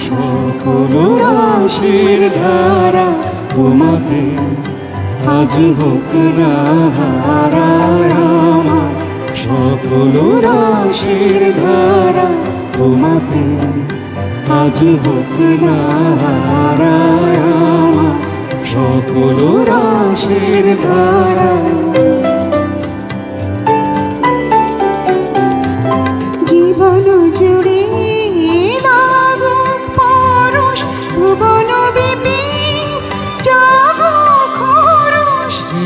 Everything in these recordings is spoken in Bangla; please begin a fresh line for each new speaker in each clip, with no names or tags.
সকল রাশির ধারা তোমাতে আজ হোক না হারা সকল রাশির ধারা তোমাতে আজ হোক না হারা সকল রাশির ধারা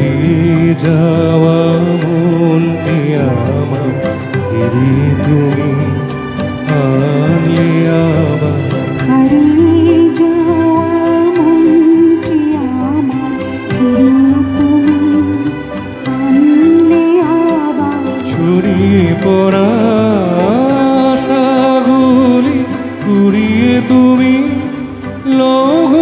হারিয়ে যাওয়া মনটি আমার? ফিরে তুমি আনলে আবার
হারিয়ে যাওয়া মনটি আমার? ফিরে তুমি আনলে আবার
ছড়িয়ে পড়া আশাগুলি কুড়িয়ে তুমি লৌহ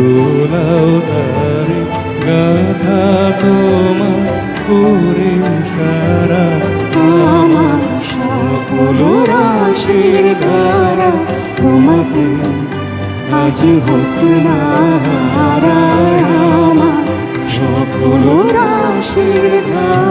গোলাও তারে গাথা তোমার সারা। আমার সকল রাশির ধারা তোমাকে আজ হোক না আমার। সকল রাশির ধারা